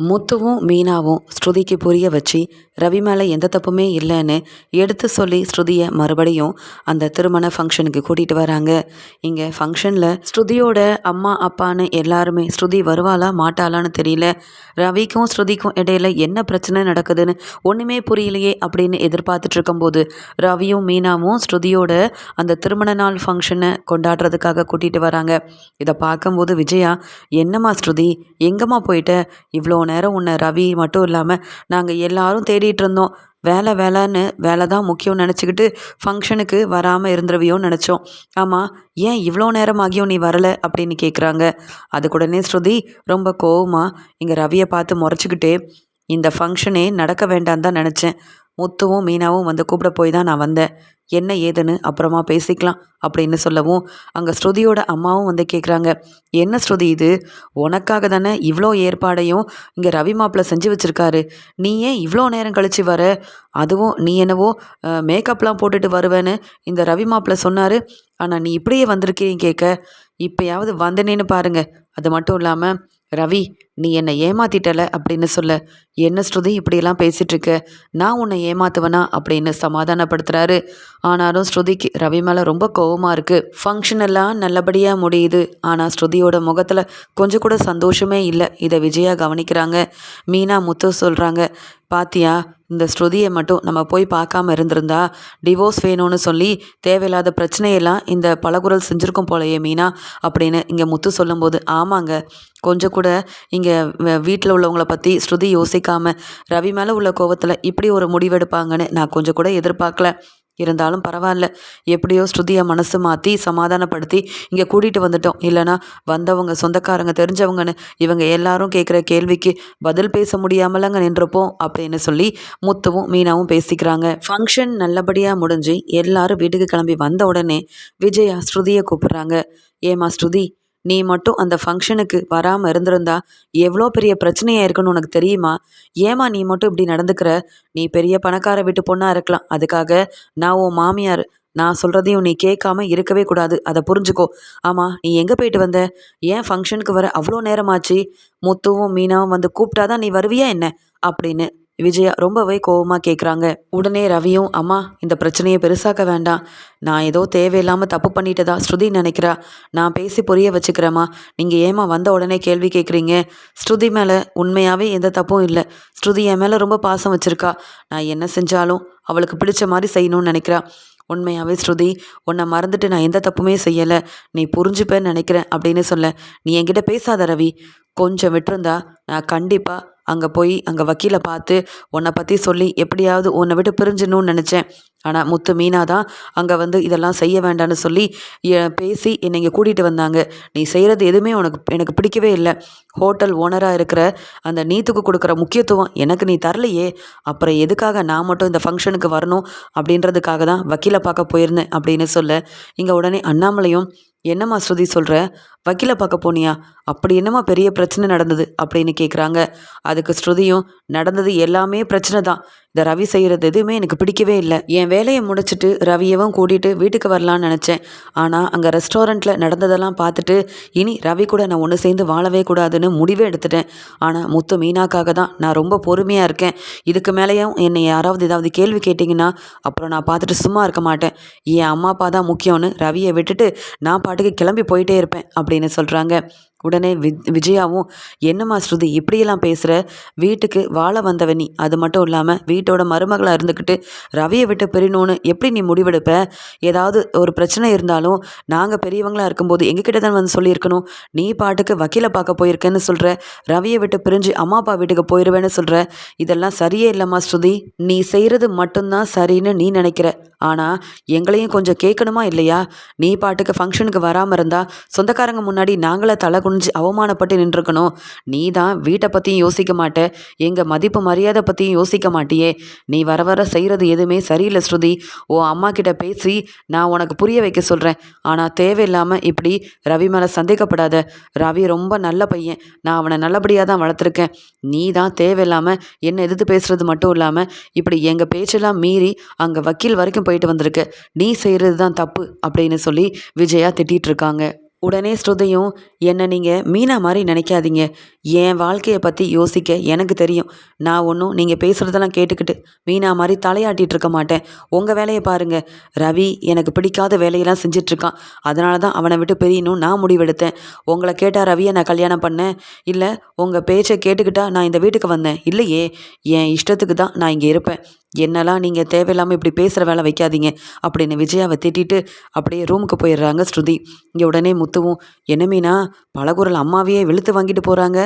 முத்துவும் மீனாவும் ஸ்ருதிக்கு புரிய வச்சு ரவி மேலே எந்த தப்புமே இல்லைன்னு எடுத்து சொல்லி ஸ்ருதியை மறுபடியும் அந்த திருமண ஃபங்க்ஷனுக்கு கூட்டிகிட்டு வராங்க. இங்கே ஃபங்க்ஷனில் ஸ்ருதியோட அம்மா அப்பான்னு எல்லாருமே ஸ்ருதி வருவாளா மாட்டாளான்னு தெரியல. ரவிக்கும் ஸ்ருதிக்கும் இடையில என்ன பிரச்சனை நடக்குதுன்னு ஒன்றுமே புரியலையே அப்படின்னு எதிர்பார்த்துட்டு இருக்கும்போது ரவியும் மீனாவும் ஸ்ருதியோட அந்த திருமண நாள் ஃபங்க்ஷனை கொண்டாடுறதுக்காக கூட்டிகிட்டு வராங்க. இதை பார்க்கும்போது விஜயா என்னம்மா ஸ்ருதி எங்கம்மா போயிட்ட? இவ்வளோ நேரம் உன்னை ரவி மட்டும் இல்லாமல் நாங்கள் எல்லாரும் தேடிட்டு இருந்தோம். வேலை வேலைன்னு வேலை தான் முக்கியம் நினச்சிக்கிட்டு ஃபங்க்ஷனுக்கு வராமல் இருந்துருவியோன்னு நினச்சோம். ஆமாம் ஏன் இவ்வளோ நேரம் ஆகியும் நீ வரலை அப்படின்னு கேட்குறாங்க அதுக்குடனே ஸ்ருதி ரொம்ப கோவமாக இங்கே ரவியை பார்த்து முறைச்சிக்கிட்டே இந்த ஃபங்க்ஷனே நடக்க வேண்டாம் தான் நினச்சேன். முத்துவும் மீனாவும் வந்து கூப்பிட போய் தான் நான் வந்தேன். என்ன ஏதுன்னு அப்புறமா பேசிக்கலாம் அப்படின்னு சொல்லவும் அங்கே ஸ்ருதியோட அம்மாவும் வந்து கேட்குறாங்க என்ன ஸ்ருதி இது? உனக்காக தானே இவ்வளோ ஏற்பாடையும் இங்கே ரவி மாப்பிள்ள செஞ்சு வச்சுருக்காரு. நீ ஏன் இவ்வளோ நேரம் கழித்து வர? அதுவும் நீ என்னவோ மேக்கப்லாம் போட்டுட்டு வருவேன்னு இந்த ரவி மாப்பிள்ள சொன்னார். ஆனால் நீ இப்படியே வந்திருக்கீங்க கேட்க இப்போயாவது வந்தனேன்னு பாருங்க. அது மட்டும் இல்லாமல் ரவி நீ என்னை ஏமாத்திட்டல அப்படின்னு சொல்ல என்ன ஸ்ருதி இப்படியெல்லாம் பேசிகிட்ருக்க நான் உன்னை ஏமாத்துவனா? அப்படின்னு சமாதானப்படுத்துகிறாரு ஆனாலும் ஸ்ருதிக்கு ரவி மேலே ரொம்ப கோவமாக இருக்குது ஃபங்க்ஷன் எல்லாம் நல்லபடியாக முடியுது. ஆனால் ஸ்ருதியோட முகத்தில் கொஞ்சம் கூட சந்தோஷமே இல்லை. இதை விஜயா கவனிக்கிறாங்க. மீனா முத்து சொல்கிறாங்க பாத்தியா இந்த ஸ்ருதியை மட்டும் நம்ம போய் பார்க்காம இருந்திருந்தா டிவோர்ஸ் வேணும்னு சொல்லி தேவையில்லாத பிரச்சனையெல்லாம் இந்த பலகுரல் செஞ்சுருக்கும் போலையே மீனா அப்படின்னு இங்கே முத்து சொல்லும்போது ஆமாங்க. கொஞ்சம் கூட இங்கே வீட்டில் உள்ளவங்கள பற்றி ஸ்ருதி யோசிக்காமல் ரவி மேலே உள்ள கோவத்தில் இப்படி ஒரு முடிவெடுப்பாங்கன்னு நான் கொஞ்சம் கூட எதிர்பார்க்கல. இருந்தாலும் பரவாயில்ல. எப்படியோ ஸ்ருதியை மனசு மாற்றி சமாதானப்படுத்தி இங்கே கூட்டிகிட்டு வந்துட்டோம். இல்லைனா வந்தவங்க சொந்தக்காரங்க தெரிஞ்சவங்கன்னு இவங்க எல்லாரும் கேட்குற கேள்விக்கு பதில் பேச முடியாமலங்க நின்றப்போம் அப்படின்னு சொல்லி முத்துவும் மீனாவும் பேசிக்கிறாங்க. ஃபங்க்ஷன் நல்லபடியாக முடிஞ்சு எல்லாரும் வீட்டுக்கு கிளம்பி வந்த உடனே விஜயா ஸ்ருதியை கூப்பிட்றாங்க. ஏமா ஸ்ருதி நீ மட்டும் அந்த ஃபங்க்ஷனுக்கு வராமல் இருந்திருந்தா எவ்வளோ பெரிய பிரச்சனையாக இருக்குன்னு உனக்கு தெரியுமா? ஏமா நீ மட்டும் இப்படி நடந்துக்கிற? நீ பெரிய பணக்கார வீட்டு பொண்ணாக இருக்கலாம். அதுக்காக நான் உன் மாமியார் நான் சொல்கிறதையும் நீ கேட்காம இருக்கவே கூடாது. அதை புரிஞ்சுக்கோ. ஆமாம் நீ எங்கே போயிட்டு வந்த? ஏன் ஃபங்க்ஷனுக்கு வர அவ்வளோ நேரமாச்சு? முத்துவும் மீனாவும் வந்து கூப்பிட்டாதான் நீ வருவியா என்ன? அப்படின்னு விஜயா ரொம்பவே கோவமாக கேட்குறாங்க உடனே ரவியும் அம்மா இந்த பிரச்சனையை பெருசாக்க வேண்டாம். நான் ஏதோ தேவையில்லாமல் தப்பு பண்ணிட்டதா ஸ்ருதி நினைக்கிறா. நான் பேசி புரிய வச்சுக்கிறேம்மா. நீங்கள் ஏமா வந்த உடனே கேள்வி கேட்குறீங்க ஸ்ருதி மேலே உண்மையாகவே எந்த தப்பும் இல்லை. ஸ்ருதி என் மேலே ரொம்ப பாசம் வச்சுருக்கா. நான் என்ன செஞ்சாலும் அவளுக்கு பிடிச்ச மாதிரி செய்யணும்னு நினைக்கிறா. உண்மையாகவே ஸ்ருதி உன்னை மறந்துட்டு நான் எந்த தப்புமே செய்யலை. நீ புரிஞ்சுப்பேன்னு நினைக்கிறேன் அப்படின்னு சொல்ல நீ என்கிட்ட பேசாத ரவி. கொஞ்சம் விட்டுருந்தா நான் கண்டிப்பாக அங்கே போய் அங்கே வக்கீலை பார்த்து உன்னை பற்றி சொல்லி எப்படியாவது உன்னை விட்டு பிரிஞ்சணும்னு நினச்சேன். ஆனால் முத்து மீனா தான் அங்கே வந்து இதெல்லாம் செய்ய வேண்டாம்னு சொல்லி பேசி என்னை இங்கே கூட்டிகிட்டு வந்தாங்க. நீ செய்கிறது எதுவுமே உனக்கு எனக்கு பிடிக்கவே இல்லை. ஹோட்டல் ஓனராக இருக்கிற அந்த நீத்துக்கு கொடுக்குற முக்கியத்துவம் எனக்கு நீ தரலையே. அப்புறம் எதுக்காக நான் மட்டும் இந்த ஃபங்க்ஷனுக்கு வரணும் அப்படின்றதுக்காக தான் வக்கீலை பார்க்க போயிருந்தேன் அப்படின்னு சொல்ல இங்கே உடனே அண்ணாமலையும் என்னம்மா ஸ்ருதி சொல்கிற வக்கீலை பார்க்க போனியா? அப்படி என்னம்மா பெரிய பிரச்சனை நடந்தது? அப்படின்னு கேட்குறாங்க அதுக்கு ஸ்ருதியும் நடந்தது எல்லாமே பிரச்சனை தான். இந்த ரவி செய்கிறது எதுவுமே எனக்கு பிடிக்கவே இல்லை. என் வேலையை முடிச்சுட்டு ரவியவும் கூட்டிகிட்டு வீட்டுக்கு வரலான்னு நினச்சேன். ஆனால் அங்கே ரெஸ்டாரண்ட்டில் நடந்ததெல்லாம் பார்த்துட்டு இனி ரவி கூட நான் ஒன்று சேர்ந்து வாழவே கூடாதுன்னு முடிவே எடுத்துட்டேன். ஆனால் முத்து மீனாக்காக தான் நான் ரொம்ப பொறுமையாக இருக்கேன். இதுக்கு மேலேயும் என்னை யாராவது ஏதாவது கேள்வி கேட்டிங்கன்னா அப்புறம் நான் பார்த்துட்டு சும்மா இருக்க மாட்டேன். என் அம்மா அப்பா தான் முக்கியம்னு ரவியை விட்டுட்டு நான் பாட்டுக்கு கிளம்பி போயிட்டே இருப்பேன் அப்படின்னு சொல்கிறாங்க உடனே வி விஜயாவும் என்னம்மா ஸ்ருதி இப்படியெல்லாம் பேசுகிற வீட்டுக்கு வாழ வந்தவ நீ. அது மட்டும் இல்லாமல் வீட்டோட மருமகளாக இருந்துக்கிட்டு ரவியை விட்டு பிரியணும்னு எப்படி நீ முடிவெடுப்ப? ஏதாவது ஒரு பிரச்சனை இருந்தாலும் நாங்கள் பெரியவங்களாக இருக்கும்போது எங்ககிட்ட தான் வந்து சொல்லியிருக்கணும். நீ பாட்டுக்கு வக்கீலை பார்க்க போயிருக்கேன்னு சொல்கிற ரவியை விட்டு பிரிஞ்சு அம்மா அப்பா வீட்டுக்கு போயிடுவேன்னு சொல்கிற இதெல்லாம் சரியே இல்லைம்மா ஸ்ருதி. நீ செய்கிறது மட்டும்தான் சரின்னு நீ நினைக்கிற. ஆனால் எங்களையும் கொஞ்சம் கேட்கணுமா இல்லையா? நீ பாட்டுக்கு ஃபங்க்ஷனுக்கு வராமல் இருந்தால் சொந்தக்காரங்க முன்னாடி நாங்களே தலை குனிஞ்சு அவமானப்பட்டு நின்றுருக்கணும். நீ தான் வீட்டை பற்றியும் யோசிக்க மாட்ட எங்கள் மதிப்பு மரியாதை பற்றியும் யோசிக்க மாட்டியே. நீ வர வர செய்கிறது எதுவுமே சரியில்லை ஸ்ருதி. ஓ அம்மா கிட்ட பேசி நான் உனக்கு புரிய வைக்க சொல்கிறேன் ஆனால் தேவையில்லாமல் இப்படி ரவி மேலே சந்தேகப்படாத. ரவி ரொம்ப நல்ல பையன். நான் அவனை நல்லபடியாக தான் வளர்த்துருக்கேன். நீ தான் தேவையில்லாமல் என்ன எதிர்த்து பேசுகிறது மட்டும் இல்லாமல் இப்படி எங்கள் பேச்செல்லாம் மீறி அங்கே வக்கீல் வரைக்கும் போயிட்டு வந்திருக்க. நீ செய்கிறது தான் தப்பு அப்படின்னு சொல்லி விஜயா திட்டிகிட்டு இருக்காங்க உடனே ஸ்ருதியும் என்னை நீங்கள் மீனா மாதிரி நினைக்காதீங்க. என் வாழ்க்கையை பற்றி யோசிக்க எனக்கு தெரியும். நான் ஒன்றும் நீங்கள் பேசுகிறதெல்லாம் கேட்டுக்கிட்டு மீனா மாதிரி தலையாட்டிகிட்டு இருக்க மாட்டேன். உங்கள் வேலையை பாருங்கள் ரவி எனக்கு பிடிக்காத வேலையெல்லாம் செஞ்சிட்ருக்கான். அதனால தான் அவனை விட்டு பிரியணும் நான் முடிவெடுத்தேன். உங்களை கேட்டால் ரவியை நான் கல்யாணம் பண்ணேன். இல்லை உங்கள் பேச்சை கேட்டுக்கிட்டா நான் இந்த வீட்டுக்கு வந்தேன். இல்லையே என் இஷ்டத்துக்கு தான் நான் இங்கே இருப்பேன். என்னெல்லாம் நீங்கள் தேவையில்லாமல் இப்படி பேசுகிற வேலை வைக்காதீங்க அப்படின்னு விஜயாவை திட்டிட்டு அப்படியே ரூமுக்கு போயிடுறாங்க ஸ்ருதி. இங்கே உடனே முத்துவும் என்ன மீனா பழகுரல் அம்மாவையே வெளுத்து வாங்கிட்டு போகிறாங்க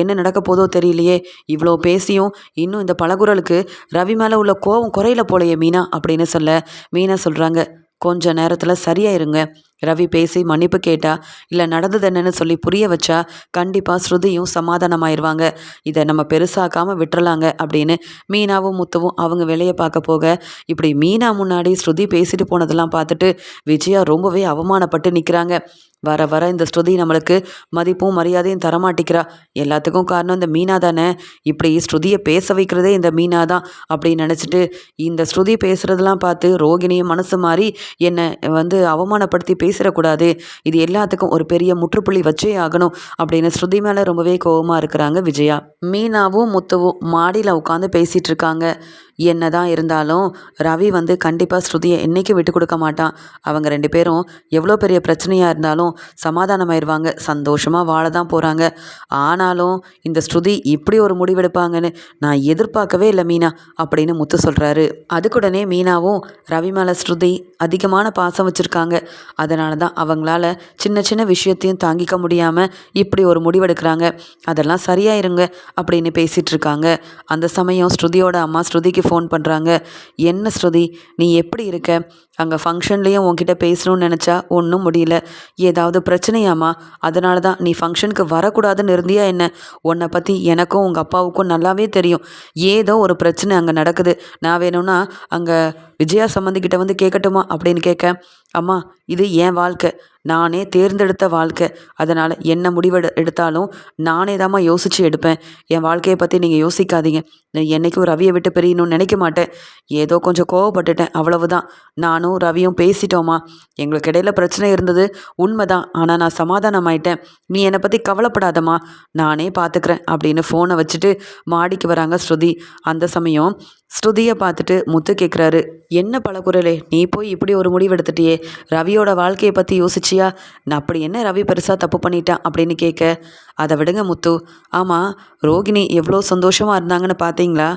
என்ன நடக்க போதோ தெரியலையே. இவ்வளோ பேசியும் இன்னும் இந்த பழகுரலுக்கு ரவி மேலே உள்ள கோவம் குறையில போலையே மீனா அப்படின்னு சொல்ல மீனா சொல்கிறாங்க கொஞ்ச நேரத்தில் சரியாயிருங்க. ரவி பேசி மன்னிப்பு கேட்டா இல்லை நடந்தது என்னன்னு சொல்லி புரிய வச்சா கண்டிப்பாக ஸ்ருதியும் சமாதானமாயிருவாங்க. இதை நம்ம பெருசாக்காமல் விட்டுறலாங்க அப்படின்னு மீனாவும் முத்துவும் அவங்க வேலையை பார்க்க போக இப்படி மீனா முன்னாடி ஸ்ருதி பேசிட்டு போனதெல்லாம் பார்த்துட்டு விஜயா ரொம்பவே அவமானப்பட்டு நிற்கிறாங்க வர வர இந்த ஸ்ருதி நம்மளுக்கு மதிப்பும் மரியாதையும் தரமாட்டிக்கிறா. எல்லாத்துக்கும் காரணம் இந்த மீனா தானே? இப்படி ஸ்ருதியை பேச வைக்கிறதே இந்த மீனா தான் அப்படின்னு நினச்சிட்டு இந்த ஸ்ருதி பேசுகிறதெல்லாம் பார்த்து ரோகிணியும் மனசு மாறி என்னை வந்து அவமானப்படுத்தி பேசிடக்கூடாது. இது எல்லாத்துக்கும் ஒரு பெரிய முற்றுப்புள்ளி வச்சே ஆகணும் அப்படின்னு ஸ்ருதி மேலே ரொம்பவே கோபமாக இருக்கிறாங்க விஜயா. மீனாவும் முத்துவும் மாடியில் உட்காந்து பேசிகிட்டு இருக்காங்க. என்ன தான் இருந்தாலும் ரவி வந்து கண்டிப்பாக ஸ்ருதியை என்றைக்கும் விட்டு கொடுக்க மாட்டான். அவங்க ரெண்டு பேரும் எவ்வளோ பெரிய பிரச்சனையாக இருந்தாலும் சமாதானமாயிருவாங்க. சந்தோஷமாக வாழ தான் போகிறாங்க ஆனாலும் இந்த ஸ்ருதி இப்படி ஒரு முடிவெடுப்பாங்கன்னு நான் எதிர்பார்க்கவே இல்லை மீனா அப்படின்னு முத்து சொல்கிறாரு அதுக்குடனே மீனாவும் ரவி மேலே ஸ்ருதி அதிகமான பாசம் வச்சுருக்காங்க. அதனால தான் அவங்களால சின்ன சின்ன விஷயத்தையும் தாங்கிக்க முடியாமல் இப்படி ஒரு முடிவெடுக்கிறாங்க. அதெல்லாம் சரியாயிருங்க அப்படின்னு பேசிகிட்ருக்காங்க அந்த சமயம் ஸ்ருதியோட அம்மா ஸ்ருதிக்கு ஃபோன் பண்ணுறாங்க. என்ன ஸ்ருதி நீ எப்படி இருக்க? அங்கே ஃபங்க்ஷன்லேயும் உன்கிட்ட பேசணும்னு நினச்சா ஒன்றும் முடியல. ஏதாவது பிரச்சனையாம்மா? அதனால தான் நீ ஃபங்க்ஷனுக்கு வரக்கூடாதுன்னு இருந்தியா என்ன? உன்னை பற்றி எனக்கும் உங்கள் அப்பாவுக்கும் நல்லாவே தெரியும். ஏதோ ஒரு பிரச்சனை அங்கே நடக்குது. நான் வேணும்னா அங்கே விஜயா சம்மந்திக்கிட்ட வந்து கேட்கட்டுமா? அப்படின்னு கேட்க அம்மா இது என் வாழ்க்கை. நானே தேர்ந்தெடுத்த வாழ்க்கை. அதனால் என்ன முடிவு எடுத்தாலும் நானே தாம்மா யோசித்து எடுப்பேன். என் வாழ்க்கையை பற்றி நீங்கள் யோசிக்காதீங்க. நான் என்றைக்கும் ரவியை விட்டு பிரியணும்னு நினைக்க மாட்டேன். ஏதோ கொஞ்சம் கோவப்பட்டுட்டேன். அவ்வளவுதான். நானும் ரவியும் பேசிட்டோமா எங்களுக்கு இடையில பிரச்சனை இருந்தது. உண்மைதான். ஆனால் நான் சமாதானம் ஆயிட்டேன். நீ என்னை பற்றி கவலைப்படாதம்மா. நானே பார்த்துக்கிறேன் அப்படின்னு ஃபோனை வச்சுட்டு மாடிக்கு வராங்க ஸ்ருதி. அந்த சமயம் ஸ்ருதியை பார்த்துட்டு முத்து கேட்குறாரு என்ன பழகுறலே நீ போய் இப்படி ஒரு முடிவு எடுத்துட்டியே ரவியோட வாழ்க்கையை பற்றி யோசிச்சியா? நான் அப்படி என்ன ரவி பெருசாக தப்பு பண்ணிட்டான்? அப்படின்னு கேட்க அதை விடுங்க முத்து. ஆமாம் ரோகிணி எவ்வளோ சந்தோஷமாக இருந்தாங்கன்னு பார்த்தீங்களா?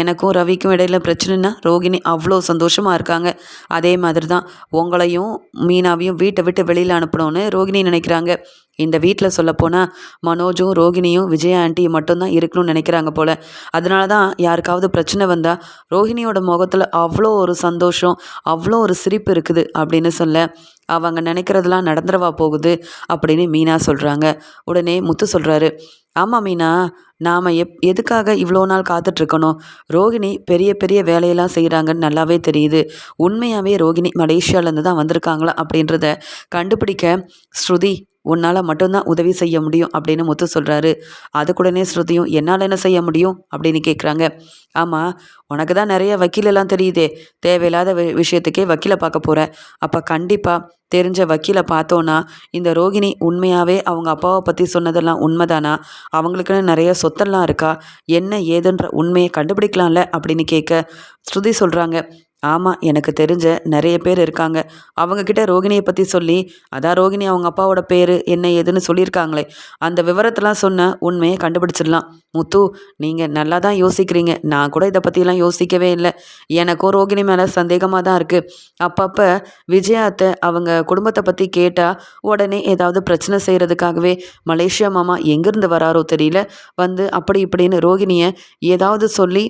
எனக்கும் ரவிக்கும் இடையில பிரச்சனைனா ரோகிணி அவ்வளோ சந்தோஷமாக இருக்காங்க. அதே மாதிரி தான் உங்களையும் மீனாவையும் வீட்டை விட்டு வெளியில் அனுப்பணும்னு ரோகிணி நினைக்கிறாங்க. இந்த வீட்டில் சொல்லப்போனால் மனோஜும் ரோகிணியும் விஜயா ஆண்டியும் மட்டும்தான் இருக்கணும்னு நினைக்கிறாங்க போல். அதனால தான் யாருக்காவது பிரச்சனை வந்தால் ரோஹிணியோட முகத்தில் அவ்வளோ ஒரு சந்தோஷம் அவ்வளோ ஒரு சிரிப்பு இருக்குது அப்படின்னு சொல்ல அவங்க நினைக்கிறதெல்லாம் நடந்துடவா போகுது அப்படின்னு மீனா சொல்கிறாங்க உடனே முத்து சொல்கிறாரு ஆமாம் மீனா நாம் எப் எதுக்காக இவ்வளோ நாள் காத்துட்ருக்கணும்? ரோகிணி பெரிய பெரிய வேலையெல்லாம் செய்கிறாங்கன்னு நல்லாவே தெரியுது. உண்மையாகவே ரோகிணி மலேசியாவிலேருந்து தான் வந்திருக்காங்களா அப்படின்றத கண்டுபிடிக்க ஸ்ருதி உன்னால் மட்டும்தான் உதவி செய்ய முடியும் அப்படின்னு முத்து சொல்கிறாரு அதுக்குடனே ஸ்ருதியும் என்னால் என்ன செய்ய முடியும்? அப்படின்னு கேட்குறாங்க ஆமாம் உனக்கு தான் நிறைய வக்கீலெல்லாம் தெரியுதே. தேவையில்லாத விஷயத்துக்கே வக்கீலை பார்க்க போகிற அப்போ கண்டிப்பாக தெரிஞ்ச வக்கீலை பார்த்தோன்னா இந்த ரோகிணி உண்மையாகவே அவங்க அப்பாவை பற்றி சொன்னதெல்லாம் உண்மைதானா? அவங்களுக்குன்னு நிறைய சொத்தெல்லாம் இருக்கா? என்ன ஏதுன்ற உண்மையை கண்டுபிடிக்கலாம்ல அப்படின்னு கேட்க ஸ்ருதி சொல்கிறாங்க ஆமாம் எனக்கு தெரிஞ்ச நிறைய பேர் இருக்காங்க. அவங்கக்கிட்ட ரோகிணியை பற்றி சொல்லி அதான் ரோகிணி அவங்க அப்பாவோட பேர் என்ன ஏதுன்னு சொல்லியிருக்காங்களே. அந்த விவரத்தெல்லாம் சொன்ன உண்மையை கண்டுபிடிச்சிடலாம். முத்து நீங்கள் நல்லா தான் யோசிக்கிறீங்க. நான் கூட இதை பற்றிலாம் யோசிக்கவே இல்லை. எனக்கும் ரோகிணி மேலே சந்தேகமாக தான் இருக்குது அப்பப்போ விஜயாத்தை அவங்க குடும்பத்தை பற்றி கேட்டால் உடனே ஏதாவது பிரச்சனை செய்கிறதுக்காகவே மலேசியா மாமா எங்கேருந்து வராரோ தெரியல. வந்து அப்படி இப்படின்னு ரோகிணியை ஏதாவது சொல்லி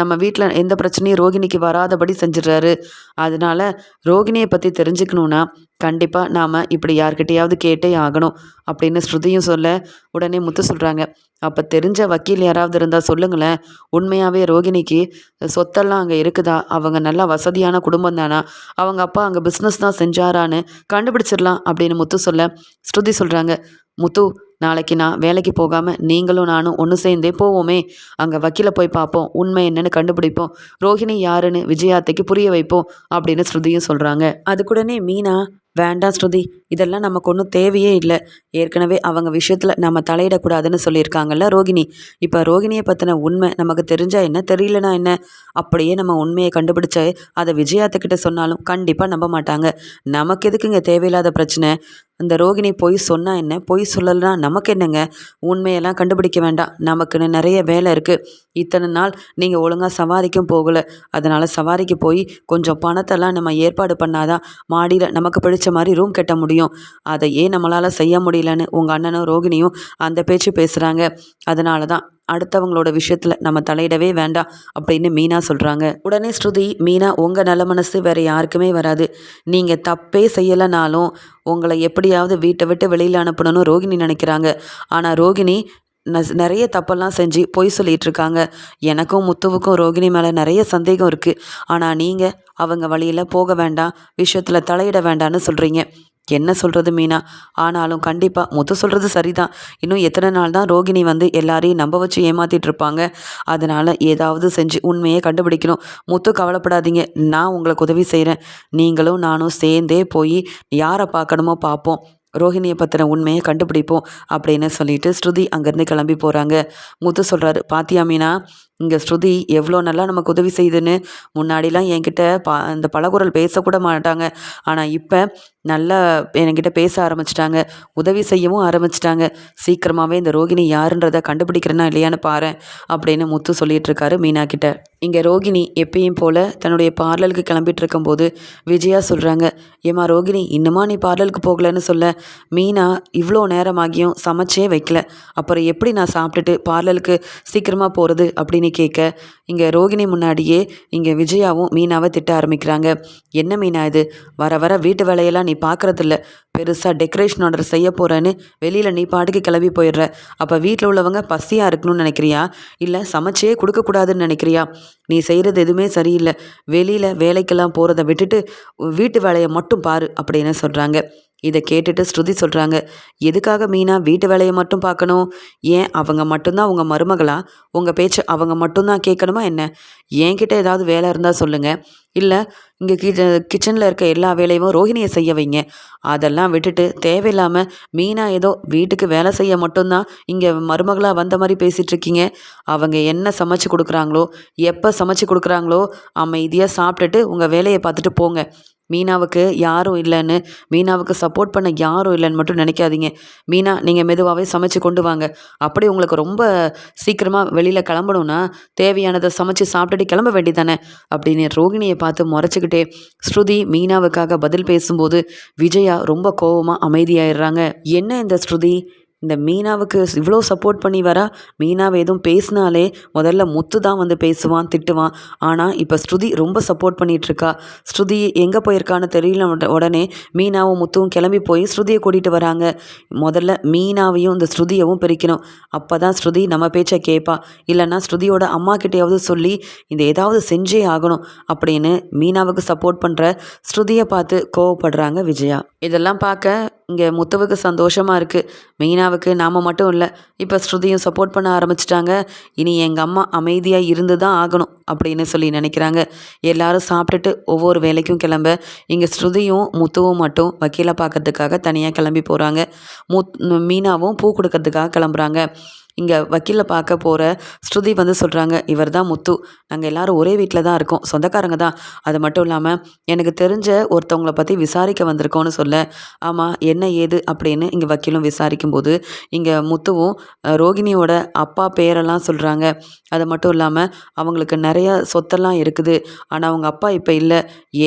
நம்ம வீட்டில் எந்த பிரச்சனையும் ரோகிணிக்கு வராதபடி செஞ்சிடுறாரு அதனால் ரோகிணியை பற்றி தெரிஞ்சுக்கணுன்னா கண்டிப்பாக நாம் இப்படி யார்கிட்டையாவது கேட்டே ஆகணும் அப்படின்னு ஸ்ருதியும் சொல்ல உடனே முத்து சொல்கிறாங்க அப்போ தெரிஞ்ச வக்கீல் யாராவது இருந்தால் சொல்லுங்களேன். உண்மையாகவே ரோகிணிக்கு சொத்தெல்லாம் அங்கே இருக்குதா? அவங்க நல்லா வசதியான குடும்பம் தானா? அவங்க அப்பா அங்கே பிஸ்னஸ் தான் செஞ்சாரான்னு கண்டுபிடிச்சிடலாம் அப்படின்னு முத்து சொல்ல ஸ்ருதி சொல்கிறாங்க முத்து நாளைக்கு நான் வேலைக்கு போகாமல் நீங்களும் நானும் ஒன்று சேர்ந்தே போவோமே. அங்கே வக்கீலை போய் பார்ப்போம். உண்மை என்னன்னு கண்டுபிடிப்போம். ரோஹிணி யாருன்னு விஜயாத்தைக்கு புரிய வைப்போம் அப்படின்னு ஸ்ருதியும் சொல்கிறாங்க அதுக்குடனே மீனா வேண்டாம் ஸ்ருதி இதெல்லாம் நமக்கு ஒன்றும் தேவையே இல்லை. ஏற்கனவே அவங்க விஷயத்தில் நம்ம தலையிடக்கூடாதுன்னு சொல்லியிருக்காங்கல்ல ரோகிணி. இப்போ ரோகிணியை பற்றின உண்மை நமக்கு தெரிஞ்சால் என்ன தெரியலனா என்ன? அப்படியே நம்ம உண்மையை கண்டுபிடிச்சா அதை விஜயாத்துக்கிட்ட சொன்னாலும் கண்டிப்பாக நம்ப மாட்டாங்க. நமக்கு எதுக்குங்க தேவையில்லாத பிரச்சனை? அந்த ரோகிணி பொய் சொன்னால் என்ன? பொய் சொல்லலைன்னா நமக்கு என்னங்க? உண்மையெல்லாம் கண்டுபிடிக்க வேண்டாம். நமக்குன்னு நிறைய வேலை இருக்குது இத்தனை நாள் நீங்கள் ஒழுங்காக சவாரிக்கும் போகலை. அதனால் சவாரிக்கு போய் கொஞ்சம் பணத்தெல்லாம் நம்ம ஏற்பாடு பண்ணாதான் மாடியில் நமக்கு பிடிச்ச மாதிரி ரூம் கட்ட முடியும். அதை ஏன் நம்மளால் செய்ய முடியலன்னு உங்கள் அண்ணனும் ரோகிணியும் அந்த பேச்சு பேசுகிறாங்க அதனால தான் அடுத்தவங்களோட விஷயத்தில் நம்ம தலையிடவே வேண்டாம் அப்படின்னு மீனா சொல்கிறாங்க உடனே ஸ்ருதி மீனா உங்கள் நல்ல மனசு வேறு யாருக்குமே வராது. நீங்கள் தப்பே செய்யலைனாலும் உங்களை எப்படியாவது வீட்டை விட்டு வெளியில் அனுப்பணும்னு ரோகிணி நினைக்கிறாங்க. ஆனால் ரோகிணி நிறைய தப்பெல்லாம் செஞ்சு பொய் சொல்லிகிட்டு இருக்காங்க எனக்கும் முத்துவுக்கும் ரோகிணி மேலே நிறைய சந்தேகம் இருக்குது ஆனால் நீங்கள் அவங்க வழியில் போக வேண்டாம் விஷயத்தில் தலையிட வேண்டாம்னு சொல்கிறீங்க என்ன சொல்கிறது மீனா? ஆனாலும் கண்டிப்பாக முத்து சொல்கிறது சரிதான். இன்னும் எத்தனை நாள் தான் ரோகிணி வந்து எல்லாரையும் நம்ப வச்சு ஏமாற்றிட்டு இருப்பாங்க அதனால் ஏதாவது செஞ்சு உண்மையை கண்டுபிடிக்கணும். முத்து கவலைப்படாதீங்க. நான் உங்களுக்கு உதவி செய்கிறேன் நீங்களும் நானும் சேர்ந்தே போய் யாரை பார்க்கணுமோ பார்ப்போம். ரோஹிணியை பற்றின உண்மையை கண்டுபிடிப்போம் அப்படின்னு சொல்லிட்டு ஸ்ருதி அங்கேருந்து கிளம்பி போகிறாங்க முத்து சொல்கிறாரு பாத்தியா மீனா இங்கே ஸ்ருதி எவ்வளோ நல்லா நமக்கு உதவி செய்யுதுன்னு முன்னாடிலாம் என்கிட்ட பா இந்த பலகுரல் பேசக்கூட மாட்டாங்க. ஆனால் இப்போ நல்லா என்கிட்ட பேச ஆரம்பிச்சிட்டாங்க. உதவி செய்யவும் ஆரம்பிச்சிட்டாங்க. சீக்கிரமாகவே இந்த ரோகிணி யாருன்றதை கண்டுபிடிக்கிறேன்னா இல்லையான்னு பாரு அப்படின்னு முத்து சொல்லிட்டு இருக்காரு மீனா கிட்ட. இங்கே ரோகிணி எப்பயும் போல் தன்னுடைய பார்லருக்கு கிளம்பிட்டு இருக்கும்போது விஜயா சொல்கிறாங்க ஏமா ரோகிணி இன்னுமா நீ பார்லருக்கு போகலன்னு சொல்ல? மீனா இவ்வளோ நேரமாகியும் சமைச்சே வைக்கல. அப்புறம் எப்படி நான் சாப்பிட்டுட்டு பார்லருக்கு சீக்கிரமாக போகிறது அப்படின்னு ரோகிணி கேட்க இங்கே ரோகிணி முன்னாடியே இங்கே விஜயாவும் மீனாவை திட்ட ஆரம்பிக்கிறாங்க. என்ன மீனா இது? வர வர வீட்டு வேலையெல்லாம் நீ பார்க்குறதில்ல பெருசாக டெக்கரேஷன் ஆர்டர் செய்ய போகிறேன்னு வெளியில் நீ பாட்டுக்கு கிளம்பி போயிடுற. அப்போ வீட்டில் உள்ளவங்க பசியாக இருக்கணும்னு நினைக்கிறியா? இல்லை சமைச்சே கொடுக்கக்கூடாதுன்னு நினைக்கிறியா? நீ செய்கிறது எதுவுமே சரியில்லை. வெளியில் வேலைக்கெல்லாம் போகிறத விட்டுட்டு வீட்டு வேலையை மட்டும் பாரு அப்படின்னு சொல்கிறாங்க இதை கேட்டுட்டு ஸ்ருதி சொல்கிறாங்க எதுக்காக மீனா வீட்டு வேலையை மட்டும் பார்க்கணும்? ஏன் அவங்க மட்டும்தான் உங்கள் மருமகளா? உங்கள் பேச்சு அவங்க மட்டும்தான் கேட்கணுமா என்ன? என்கிட்ட ஏதாவது வேலை இருந்தால் சொல்லுங்கள் இல்லை இங்கே கிச்ச கிச்சனில் இருக்க எல்லா வேலையும் ரோஹிணியை செய்ய வைங்க. அதெல்லாம் விட்டுட்டு தேவையில்லாமல் மீனா ஏதோ வீட்டுக்கு வேலை செய்ய மட்டும்தான் இங்கே மருமகளாக வந்த மாதிரி பேசிகிட்ருக்கீங்க அவங்க என்ன சமைச்சு கொடுக்குறாங்களோ எப்போ சமைச்சு கொடுக்குறாங்களோ அமைதியாக சாப்பிட்டுட்டு உங்கள் வேலையை பார்த்துட்டு போங்க. மீனாவுக்கு யாரும் இல்லைன்னு மீனாவுக்கு சப்போர்ட் பண்ண யாரும் இல்லைன்னு மட்டும் நினைக்காதீங்க. மீனா நீங்கள் மெதுவாகவே சமைச்சு கொண்டு வாங்க. அப்படி உங்களுக்கு ரொம்ப சீக்கிரமாக வெளியில் கிளம்பணுன்னா தேவையானதை சமைச்சு சாப்பிட்டுட்டு கிளம்ப வேண்டியதானே அப்படின்னு ரோகிணியை பார்த்து முறைச்சிக்கிட்டே ஸ்ருதி மீனாவுக்காக பதில் பேசும்போது விஜயா ரொம்ப கோபமாக அமைதியாயிடுறாங்க. என்ன இந்த ஸ்ருதி? இந்த மீனாவுக்கு இவ்வளோ சப்போர்ட் பண்ணி வரா? மீனாவை எதுவும் பேசினாலே முதல்ல முத்து தான் வந்து பேசுவான் திட்டுவான். ஆனால் இப்போ ஸ்ருதி ரொம்ப சப்போர்ட் பண்ணிகிட்ருக்கா ஸ்ருதி எங்கே போயிருக்கான்னு தெரியல உடனே மீனாவும் முத்துவும் கிளம்பி போய் ஸ்ருதியை கூட்டிகிட்டு வராங்க. முதல்ல மீனாவையும் இந்த ஸ்ருதியவும் பிரிக்கணும். அப்போ தான் ஸ்ருதி நம்ம பேச்சை கேட்பா இல்லைன்னா ஸ்ருதியோட அம்மா கிட்டேயாவது சொல்லி இந்த ஏதாவது செஞ்சே ஆகணும் அப்படின்னு மீனாவுக்கு சப்போர்ட் பண்ணுற ஸ்ருதியை பார்த்து கோவப்படுறாங்க விஜயா. இதெல்லாம் பார்க்க இங்கே முத்துவுக்கு சந்தோஷமாக இருக்குது மீனா மீனாவுக்கு நாம் மட்டும் இல்லை இப்போ ஸ்ருதியும் சப்போர்ட் பண்ண ஆரம்பிச்சிட்டாங்க. இனி எங்கள் அம்மா அமைதியாக இருந்து தான் ஆகணும் அப்படின்னு சொல்லி நினைக்கிறாங்க. எல்லாரும் சாப்பிட்டுட்டு ஒவ்வொரு வேலைக்கும் கிளம்ப இங்கே ஸ்ருதியும் முத்துவும் மட்டும் வக்கீலை பார்க்கறதுக்காக தனியாக கிளம்பி போகிறாங்க முத் மீனாவும் பூ கொடுக்கறதுக்காக கிளம்புறாங்க. இங்கே வக்கீலில் பார்க்க போகிற ஸ்ருதி வந்து சொல்கிறாங்க இவர் தான் முத்து. நாங்கள் எல்லோரும் ஒரே வீட்டில் தான் இருக்கோம். சொந்தக்காரங்க தான். அது மட்டும் இல்லாமல் எனக்கு தெரிஞ்ச ஒருத்தவங்களை பற்றி விசாரிக்க வந்திருக்கோன்னு சொல்ல. ஆமாம் என்ன ஏது அப்படின்னு இங்கே வக்கீலும் விசாரிக்கும் போது இங்கே முத்துவும் ரோகிணியோட அப்பா பேரெல்லாம் சொல்கிறாங்க அது மட்டும் இல்லாமல் அவங்களுக்கு நிறைய சொத்தெல்லாம் இருக்குது. ஆனால் அவங்க அப்பா இப்போ இல்லை.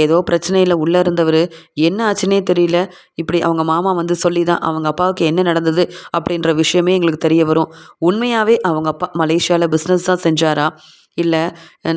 ஏதோ பிரச்சனையில் உள்ளே இருந்தவர். என்ன ஆச்சுன்னே தெரியல. இப்படி அவங்க மாமா வந்து சொல்லி தான் அவங்க அப்பாவுக்கு என்ன நடந்தது அப்படின்ற விஷயமே எங்களுக்கு தெரிய வரும். உண்மையாகவே அவங்க அப்பா மலேசியாவில் பிஸ்னஸ் தான் செஞ்சாரா? இல்லை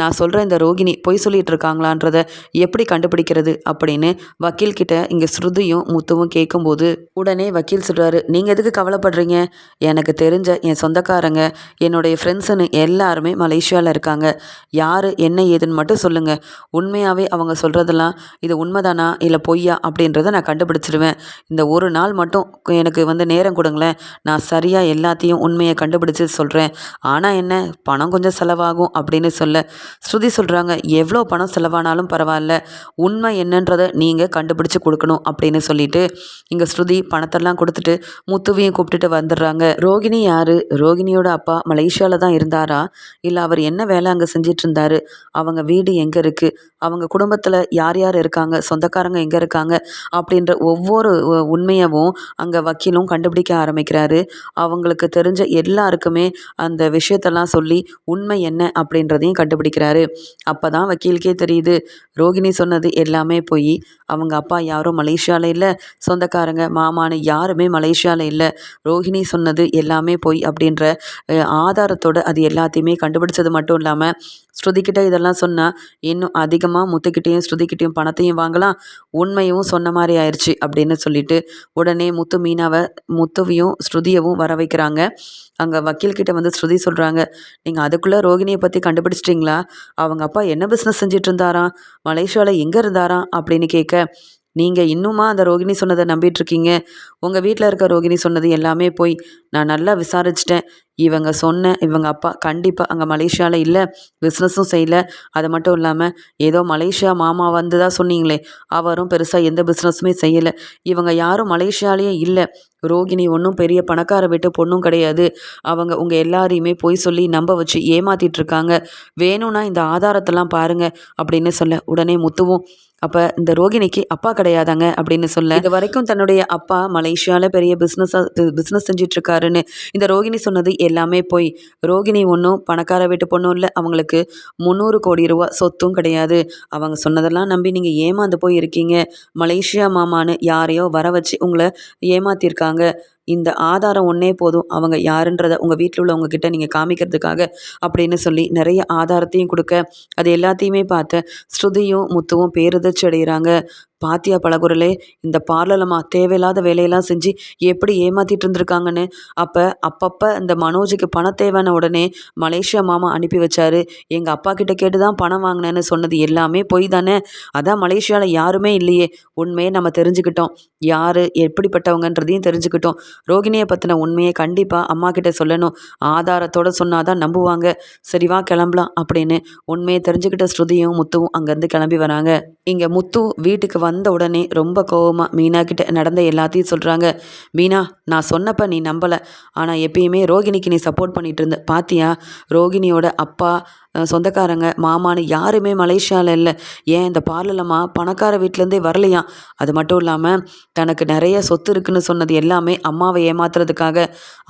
நான் சொல்கிற இந்த ரோகிணி பொய் சொல்லிகிட்டு இருக்காங்களான்றத எப்படி கண்டுபிடிக்கிறது அப்படின்னு வக்கீல்கிட்ட இங்கே ஸ்ருதியும் முத்துவும் கேட்கும்போது உடனே வக்கீல் சொல்கிறாரு நீங்கள் எதுக்கு கவலைப்படுறீங்க? எனக்கு தெரிஞ்ச என் சொந்தக்காரங்க என்னுடைய ஃப்ரெண்ட்ஸுன்னு எல்லாருமே மலேசியாவில் இருக்காங்க. யார் என்ன ஏதுன்னு மட்டும் சொல்லுங்கள் உண்மையாகவே அவங்க சொல்கிறதெல்லாம் இது உண்மைதானா இல்லை பொய்யா அப்படின்றத நான் கண்டுபிடிச்சிடுவேன் இந்த ஒரு நாள் மட்டும் எனக்கு வந்து நேரம் கொடுங்களேன். நான் சரியாக எல்லாத்தையும் உண்மையை கண்டுபிடிச்சி சொல்கிறேன் ஆனால் என்ன பணம் கொஞ்சம் செலவாகும் அப்படின்னு சொல்ல ஸ்ருதி சொல்கிறாங்க எவ்வளோ பணம் செலவானாலும் பரவாயில்ல. உண்மை என்னன்றதை நீங்கள் கண்டுபிடிச்சு கொடுக்கணும் அப்படின்னு சொல்லிட்டு இங்கே ஸ்ருதி பணத்தெல்லாம் கொடுத்துட்டு முத்துவையும் கூப்பிட்டுட்டு வந்துடுறாங்க. ரோகிணி யார்? ரோகிணியோட அப்பா மலேசியாவில் தான் இருந்தாரா? இல்லை அவர் என்ன வேலை அங்கே செஞ்சிட்டு இருந்தாரு அவங்க வீடு எங்கே இருக்குது அவங்க குடும்பத்தில் யார் யார் இருக்காங்க? சொந்தக்காரங்க எங்கே இருக்காங்க? அப்படின்ற ஒவ்வொரு உண்மையவும் அங்கே வக்கீலும் கண்டுபிடிக்க ஆரம்பிக்கிறாரு. அவங்களுக்கு தெரிஞ்ச எல்லாருக்குமே அந்த விஷயத்தெல்லாம் சொல்லி உண்மை என்ன அப்படின்றதையும் கண்டுபிடிக்கிறாரு. அப்போ தான் வக்கீலுக்கே தெரியுது. ரோகிணி சொன்னது எல்லாமே போய் அவங்க அப்பா யாரும் மலேசியாவில் இல்லை சொந்தக்காரங்க மாமான்னு யாருமே மலேசியாவில் இல்லை. ரோகிணி சொன்னது எல்லாமே போய் அப்படின்ற ஆதாரத்தோடு ஆதாரத்தோட அது எல்லாத்தையுமே கண்டுபிடிச்சது மட்டும் இல்லாமல் ஸ்ருதிக்கிட்ட இதெல்லாம் சொன்னால் இன்னும் அதிகமாக முத்துக்கிட்டேயும் ஸ்ருதிக்கிட்டேயும் பணத்தையும் வாங்கலாம். உண்மையும் சொன்ன மாதிரி ஆயிடுச்சு அப்படின்னு சொல்லிட்டு உடனே முத்து மீனாவை முத்துவையும் ஸ்ருதியவும் வர வைக்கிறாங்க. அங்கே வக்கீல்கிட்ட வந்து ஸ்ருதி சொல்கிறாங்க நீங்கள் அதுக்குள்ளே ரோகிணியை பற்றி கண்டுபிடிச்சிட்டிங்களா? அவங்க அப்பா என்ன பிஸ்னஸ் செஞ்சிட்டு இருந்தாராம் மலேசியாவில் எங்கே இருந்தாராம்? அப்படின்னு கேட்க நீங்கள் இன்னுமா அந்த ரோகிணி சொன்னதை நம்பிட்டு இருக்கீங்க? உங்கள் வீட்டில் இருக்க ரோகிணி சொன்னது எல்லாமே போய் நான் நல்லா விசாரிச்சிட்டேன். இவங்க சொன்ன இவங்க அப்பா கண்டிப்பாக அங்கே மலேசியாவில் இல்லை பிஸ்னஸும் செய்யல. அது மட்டும் இல்லாமல் ஏதோ மலேசியா மாமா வந்து தான் சொன்னீங்களே அவரும் பெருசாக எந்த பிஸ்னஸுமே செய்யலை. இவங்க யாரும் மலேசியாலேயே இல்லை. ரோகிணி ஒன்றும் பெரிய பணக்கார வீட்டு பொண்ணும் கிடையாது. அவங்க உங்கள் எல்லாரையுமே பொய் சொல்லி நம்ப வச்சு ஏமாத்திட்டு இருக்காங்க. வேணும்னா இந்த ஆதாரத்தெல்லாம் பாருங்கள் அப்படின்னு சொல்ல உடனே முத்துவும் அப்போ இந்த ரோகிணிக்கு அப்பா கிடையாதாங்க? அப்படின்னு சொல்ல இது வரைக்கும் தன்னுடைய அப்பா மலேசியாவில் பெரிய பிஸ்னஸாக பிஸ்னஸ் செஞ்சிட்ருக்காருன்னு இந்த ரோகிணி சொன்னது எல்லாமே போய். ரோகிணி ஒன்றும் பணக்கார வீட்டு பொண்ணும் இல்லை. அவங்களுக்கு முந்நூறு கோடி ரூபா சொத்தும் கிடையாது. அவங்க சொன்னதெல்லாம் நம்பி நீங்கள் ஏமாந்து போய் இருக்கீங்க மலேசியா மாமான்னு யாரையோ வர வச்சு உங்களை ஏமாத்திருக்காங்க. இந்த ஆதாரம் ஒன்றே போதும். அவங்க யாருன்றதை உங்கள் வீட்டில் உள்ளவங்க கிட்ட நீங்கள் காமிக்கிறதுக்காக அப்படின்னு சொல்லி நிறைய ஆதாரத்தையும் கொடுக்க அது எல்லாத்தையுமே பார்த்து ஸ்ருதியும் முத்துவும் பேருதிர்ச்சி அடைகிறாங்க பாத்தியா பழகுரலே இந்த பார்லலம்மா தேவையில்லாத வேலையெல்லாம் செஞ்சு எப்படி ஏமாத்திட்டு இருந்திருக்காங்கன்னு. அப்போ அப்பப்போ இந்த மனோஜுக்கு பணம் தேவையான உடனே மலேசியா மாமா அனுப்பி வச்சாரு. எங்கள் அப்பா கிட்ட கேட்டு தான் பணம் வாங்கினேன்னு சொன்னது எல்லாமே பொய் தானே? அதான் மலேசியாவில் யாருமே இல்லையே. உண்மையை நம்ம தெரிஞ்சுக்கிட்டோம். யார் எப்படிப்பட்டவங்கன்றதையும் தெரிஞ்சுக்கிட்டோம். ரோகிணியை பற்றின உண்மையை கண்டிப்பாக அம்மா கிட்ட சொல்லணும். ஆதாரத்தோட சொன்னாதான் நம்புவாங்க. சரி வா கிளம்பலாம் அப்படின்னு உண்மையை தெரிஞ்சுக்கிட்ட ஸ்ருதியும் முத்துவும் அங்கேருந்து கிளம்பி வராங்க. இங்கே முத்து வீட்டுக்கு வந்த உடனே ரொம்ப கோவமாக மீனா கிட்ட நடந்த எல்லாத்தையும் சொல்கிறாங்க மீனா நான் சொன்னப்ப நீ நம்பலை. ஆனால் எப்பயுமே ரோகிணிக்கு நீ சப்போர்ட் பண்ணிகிட்டு இருந்த. பாத்தியா? ரோகிணியோட அப்பா சொந்தக்காரங்க மாமான்னு யாருமே மலேசியாவில் இல்லை. ஏன் இந்த பார்லலம்மா பணக்கார வீட்டிலேருந்தே வரலையாம் அது மட்டும் இல்லாமல் தனக்கு நிறைய சொத்து இருக்குன்னு சொன்னது எல்லாமே அம்மாவை ஏமாத்துறதுக்காக.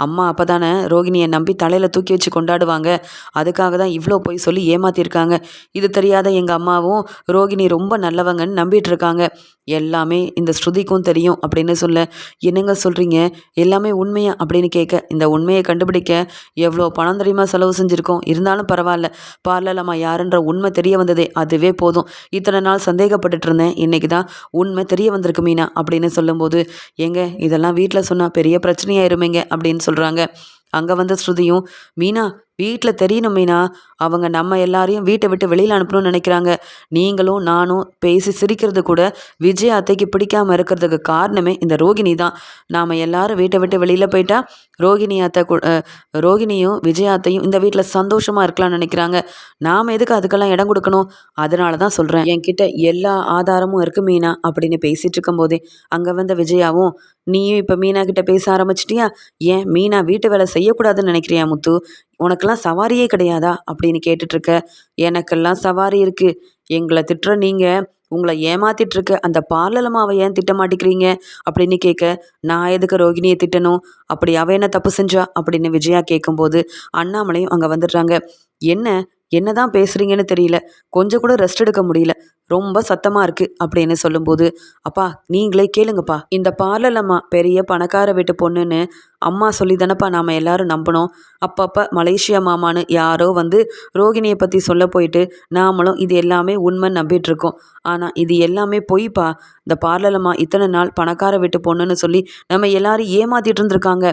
அம்மா அப்போ தானே ரோகிணியை நம்பி தலையில் தூக்கி வச்சு கொண்டாடுவாங்க. அதுக்காக தான் இவ்வளோ போய் சொல்லி ஏமாத்திருக்காங்க. இது தெரியாத எங்கள் அம்மாவும் ரோகிணி ரொம்ப நல்லவங்கன்னு நம்பிட்டு இருக்காங்க எல்லாமே இந்த ஸ்ருதிக்கும் தெரியும் அப்படின்னு சொல்ல என்னங்க சொல்கிறீங்க எல்லாமே உண்மையா? அப்படின்னு கேட்க இந்த உண்மையை கண்டுபிடிக்க எவ்வளோ பணம் தெரியுமா செலவு செஞ்சுருக்கோம். இருந்தாலும் பரவாயில்ல. பார்லலம்மா யாருன்ற உண்மை தெரிய வந்ததே. அதுவே போதும். இத்தனை நாள் சந்தேகப்பட்டுட்டு இருந்தேன். இன்னைக்கு தான் உண்மை தெரிய வந்திருக்கு மீனா அப்படின்னு சொல்லும்போது எங்க இதெல்லாம் வீட்டில் சொன்னால் பெரிய பிரச்சனையாயிருமேங்க அப்படின்னு சொல்கிறாங்க அங்கே வந்த ஸ்ருதியும் மீனா வீட்டில் தெரியணும் மீனா அவங்க நம்ம எல்லாரையும் வீட்டை விட்டு வெளியில் அனுப்பணும்னு நினைக்கிறாங்க. நீங்களும் நானும் பேசி சிரிக்கிறது கூட விஜய் அத்தைக்கு பிடிக்காம இருக்கிறதுக்கு காரணமே இந்த ரோகிணி தான். நாம் எல்லாரும் வீட்டை விட்டு வெளியில் போயிட்டா ரோகிணி அத்தை கூ ரோகிணியும் விஜய் அத்தையும் இந்த வீட்டில் சந்தோஷமாக இருக்கலாம்னு நினைக்கிறாங்க. நாம் எதுக்கு அதுக்கெல்லாம் இடம் கொடுக்கணும்? அதனால தான் சொல்கிறேன் என்கிட்ட எல்லா ஆதாரமும் இருக்குது மீனா அப்படின்னு பேசிகிட்டு இருக்கும்போதே அங்கே வந்த விஜயாவும் நீயும் இப்போ மீனா கிட்ட பேச ஆரம்பிச்சிட்டியா? ஏன் மீனா வீட்டு வேலை செய்யக்கூடாதுன்னு நினைக்கிறியா முத்து? உனக்கெல்லாம் சவாரியே கிடையாதா? அப்படின்னு கேட்டுட்ருக்க. எனக்கெல்லாம் சவாரி இருக்கு. எங்களை திட்டுற நீங்கள் உங்களை ஏமாத்திட்டு இருக்க அந்த பார்லலமாவை ஏன் திட்ட மாட்டேங்கிறீங்க? அப்படின்னு கேட்க. நான் எதுக்கு ரோகிணியை திட்டணும்? அப்படி அவ என்ன தப்பு செஞ்சா? அப்படின்னு விஜயா கேட்கும்போது அண்ணாமலையும் அங்கே வந்துடுறாங்க. என்ன? என்னதான் பேசுறீங்கன்னு தெரியல. கொஞ்சம் கூட ரெஸ்ட் எடுக்க முடியல. ரொம்ப சத்தமா இருக்கு அப்படின்னு சொல்லும்போது அப்பா நீங்களே கேளுங்கப்பா. இந்த பார்லலம்மா பெரிய பணக்கார வீட்டு பொண்ணுன்னு அம்மா சொல்லி தானப்பா நாம் எல்லாரும் நம்பினோம் அப்பப்போ மலேசியா மாமான்னு யாரோ வந்து ரோகிணியை பற்றி சொல்ல போயிட்டு நாமளும் இது எல்லாமே உண்மை நம்பிட்டு இருக்கோம். ஆனால் இது எல்லாமே பொய்ப்பா? இந்த பார்லலம்மா இத்தனை நாள் பணக்கார வீட்டு பொண்ணுன்னு சொல்லி நம்ம எல்லாரும் ஏமாத்திட்டு இருந்திருக்காங்க.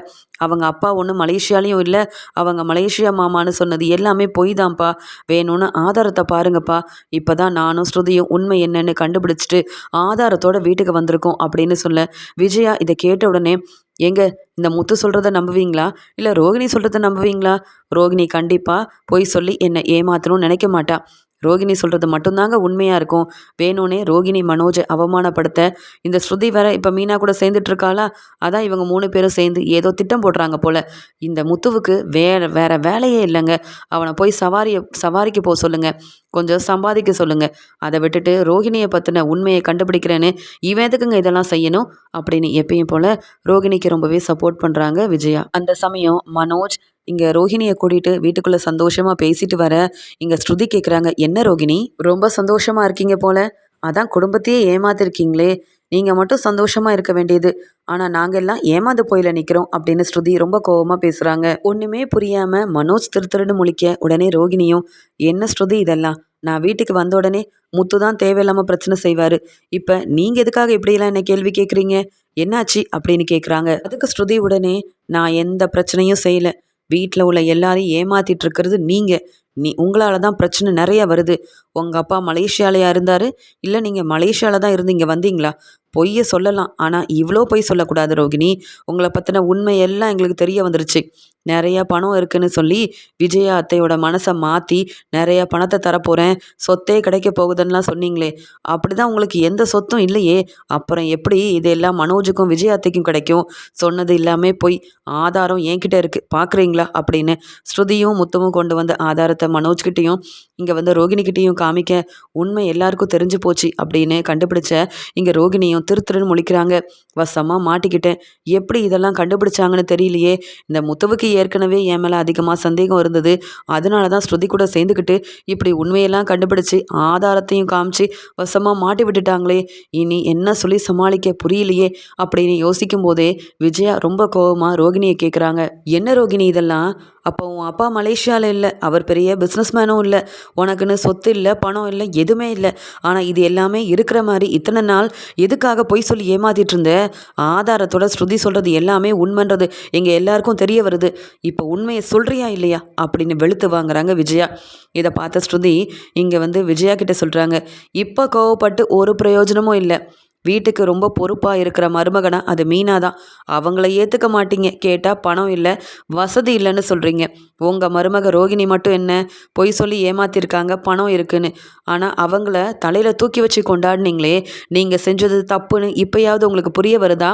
அவங்க அப்பா ஒன்றும் மலேசியாலையும் இல்லை அவங்க மலேசியா மாமான்னு சொன்னது எல்லாமே பொய் தான்ப்பா வேணும்னு ஆதாரத்தை பாருங்கப்பா. இப்போ தான் நானும் ஸ்ருதியும் உண்மை என்னன்னு கண்டுபிடிச்சிட்டு ஆதாரத்தோட வீட்டுக்கு வந்திருக்கோம் அப்படின்னு சொல்ல. விஜயா இதை கேட்ட உடனே எங்க இந்த முத்து சொல்கிறத நம்புவீங்களா? இல்லை ரோகிணி சொல்கிறத நம்புவீங்களா? ரோகிணி கண்டிப்பாக பொய் சொல்லி என்னை ஏமாற்றணும்னு நினைக்க மாட்டா. ரோகிணி சொல்கிறது மட்டும்தாங்க உண்மையாக இருக்கும். வேணும்னே ரோகிணி மனோஜை அவமானப்படுத்த இந்த ஸ்ருதி வேற இப்போ மீனா கூட சேர்ந்துட்டு இருக்காளா அதான் இவங்க மூணு பேரும் சேர்ந்து ஏதோ திட்டம் போடுறாங்க போல். இந்த முத்துவுக்கு வேற வேற வேலையே இல்லைங்க. அவனை போய் சவாரியை சவாரிக்கு போக சொல்லுங்கள் கொஞ்சம் சம்பாதிக்க சொல்லுங்கள் அதை விட்டுட்டு ரோகிணியை பற்றின உண்மையை கண்டுபிடிக்கிறேன்னு இவன் எதுக்குங்க இதெல்லாம் செய்யணும்? அப்படின்னு எப்பயும் போல் ரோகிணிக்கு ரொம்பவே சப்போர்ட் பண்ணுறாங்க விஜயா. அந்த சமயம் மனோஜ் இங்கே ரோஹிணியை கூட்டிகிட்டு வீட்டுக்குள்ளே சந்தோஷமாக பேசிட்டு வர இங்கே ஸ்ருதி கேட்குறாங்க என்ன ரோகிணி ரொம்ப சந்தோஷமாக இருக்கீங்க போல. அதான் குடும்பத்தையே ஏமாத்திருக்கீங்களே. நீங்கள் மட்டும் சந்தோஷமாக இருக்க வேண்டியது. ஆனால் நாங்கள் எல்லாம் ஏமாந்து போயில நிற்கிறோம் அப்படின்னு ஸ்ருதி ரொம்ப கோவமாக பேசுகிறாங்க ஒன்றுமே புரியாமல் மனோஜ் திருத்திருன்னு முழிக்க உடனே ரோகிணியும் என்ன ஸ்ருதி இதெல்லாம்? நான் வீட்டுக்கு வந்த உடனே முத்து தான் தேவையில்லாமல் பிரச்சனை செய்வார். இப்போ நீங்கள் எதுக்காக இப்படியெல்லாம் என்ன கேள்வி கேட்குறீங்க என்னாச்சு? அப்படின்னு கேட்குறாங்க அதுக்கு ஸ்ருதி உடனே நான் எந்த பிரச்சனையும் செய்யலை. வீட்டில் உள்ள எல்லாரையும் ஏமாத்திட்டு இருக்கிறது நீங்கள் நீ உங்களால் தான் பிரச்சனை நிறைய வருது. உங்கள் அப்பா மலேசியாலையா இருந்தார்? இல்லை நீங்கள் மலேசியாவில் தான் இருந்து இங்கே வந்தீங்களா? பொய்யை சொல்லலாம். ஆனால் இவ்வளோ பொய் சொல்லக்கூடாது ரோகிணி. உங்களை பற்றின உண்மை எல்லாம் எங்களுக்கு தெரிய வந்துருச்சு. நிறைய பணம் இருக்குன்னு சொல்லி விஜயா அத்தையோட மனசை மாற்றி நிறைய பணத்தை தரப்போகிறேன் சொத்தே கிடைக்க போகுதுன்னெலாம் சொன்னீங்களே. அப்படி தான் உங்களுக்கு எந்த சொத்தும் இல்லையே. அப்புறம் எப்படி இதெல்லாம் மனோஜுக்கும் விஜயா அத்தைக்கும் கிடைக்கும்? சொன்னது எல்லாமே போய் ஆதாரம் என்கிட்ட இருக்குது பார்க்குறீங்களா அப்படின்னு ஸ்ருதியும் முத்தமும் கொண்டு வந்த ஆதாரத்தை மனோஜ்கிட்டையும் இங்கே வந்து ரோகிணிக்கிட்டேயும் காமிக்க உண்மை எல்லாருக்கும் தெரிஞ்சு போச்சு அப்படின்னு கண்டுபிடிச்ச இங்கே ரோகிணியும் திரு திருன்னு முழிக்கிறாங்க. வசமாக மாட்டிக்கிட்டேன். எப்படி இதெல்லாம் கண்டுபிடிச்சாங்கன்னு தெரியலையே. இந்த முத்துவுக்கு ஏற்கனவே என் மேலே அதிகமாக சந்தேகம் இருந்தது. அதனால தான் ஸ்ருதி கூட சேர்ந்துக்கிட்டு இப்படி உண்மையெல்லாம் கண்டுபிடிச்சி ஆதாரத்தையும் காமிச்சு வசமாக மாட்டி விட்டுட்டாங்களே. இனி என்ன சொல்லி சமாளிக்க புரியலையே அப்படின்னு யோசிக்கும் போதே விஜயா ரொம்ப கோபமாக ரோகிணியை கேட்குறாங்க என்ன ரோகிணி இதெல்லாம்? அப்போ உன் அப்பா மலேசியாவில் இல்லை. அவர் பெரிய பிஸ்னஸ்மேனும் இல்லை. உனக்குன்னு சொத்து இல்லை பணம் இல்லை எதுவுமே இல்லை. ஆனால் இது எல்லாமே இருக்கிற மாதிரி இத்தனை நாள் எதுக்காக பொய் சொல்லி ஏமாத்திட்டு இருந்த? ஆதாரத்தோட ஸ்ருதி சொல்கிறது எல்லாமே உண்மைன்றது எங்கள் எல்லாருக்கும் தெரிய வருது. இப்போ உண்மையை சொல்கிறியா இல்லையா? அப்படின்னு வெளுத்து வாங்குறாங்க விஜயா. இதை பார்த்த ஸ்ருதி இங்கே வந்து விஜயா கிட்ட சொல்கிறாங்க இப்போ கோவப்பட்டு ஒரு பிரயோஜனமும் இல்லை. வீட்டுக்கு ரொம்ப பொறுப்பாக இருக்கிற மருமகனா அது மீனா தான் அவங்கள ஏற்றுக்க மாட்டீங்க. கேட்டால் பணம் இல்லை வசதி இல்லைன்னு சொல்கிறீங்க உங்கள் மருமக ரோகிணி மட்டும் என்ன? பொய் சொல்லி ஏமாத்திருக்காங்க பணம் இருக்குன்னு. ஆனால் அவங்கள தலையில் தூக்கி வச்சு கொண்டாடினீங்களே நீங்கள் செஞ்சது தப்புன்னு இப்போயாவது உங்களுக்கு புரிய வருதா?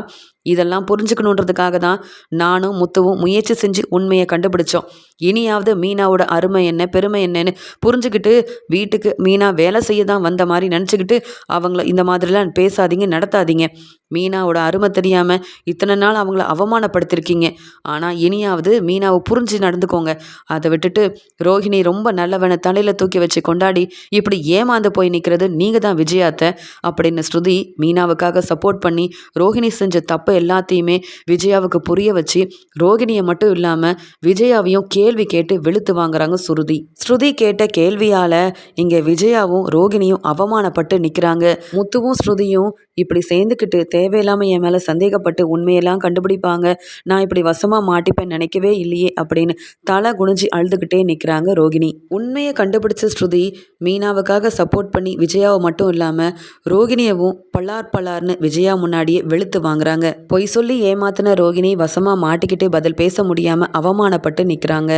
இதெல்லாம் புரிஞ்சுக்கணுன்றதுக்காக தான் நானும் முத்துவும் முயற்சி செஞ்சு உண்மையை கண்டுபிடிச்சோம். இனியாவது மீனாவோட அருமை என்ன பெருமை என்னன்னு புரிஞ்சுக்கிட்டு வீட்டுக்கு மீனா வேலை செய்ய தான் வந்த மாதிரி நினச்சிக்கிட்டு அவங்கள இந்த மாதிரிலாம் பேசாதீங்க நடத்தாதீங்க. மீனாவோட அருமை தெரியாமல் இத்தனை நாள் அவங்கள அவமானப்படுத்திருக்கீங்க. ஆனால் இனியாவது மீனாவை புரிஞ்சு நடந்துக்கோங்க. அதை விட்டுட்டு ரோஹிணி ரொம்ப நல்லவனை தலையில் தூக்கி வச்சு கொண்டாடி இப்படி ஏமாந்து போய் நிற்கிறது நீங்கள் தான் விஜயாத்த அப்படின்னு ஸ்ருதி மீனாவுக்காக சப்போர்ட் பண்ணி ரோஹிணி செஞ்ச தப்பு எல்லாத்தையுமே விஜயாவுக்கு புரிய வச்சு ரோகிணியை மட்டும் இல்லாமல் விஜயாவையும் கேள்வி கேட்டு வெளுத்து வாங்குறாங்க ஸ்ருதி. ஸ்ருதி கேட்ட கேள்வியால் இங்கே விஜயாவும் ரோகிணியும் அவமானப்பட்டு நிற்கிறாங்க முத்துவும் ஸ்ருதியும் இப்படி சேர்ந்துக்கிட்டு தேவையில்லாமல் என் மேலே சந்தேகப்பட்டு உண்மையெல்லாம் கண்டுபிடிப்பாங்க. நான் இப்படி வசமாக மாட்டிப்பேன் நினைக்கவே இல்லையே அப்படின்னு தலை குனிஞ்சு அழுதுகிட்டே நிற்கிறாங்க ரோகிணி. உண்மையை கண்டுபிடிச்ச ஸ்ருதி மீனாவுக்காக சப்போர்ட் பண்ணி விஜயாவை மட்டும் இல்லாமல் ரோகிணியவும் பல்லார் பல்லார்னு விஜயா முன்னாடியே வெளுத்து வாங்குறாங்க. பொய் சொல்லி ஏமாத்தின ரோகிணி வசமாக மாட்டிக்கிட்டு பதில் பேச முடியாமல் அவமானப்பட்டு நிற்கிறாங்க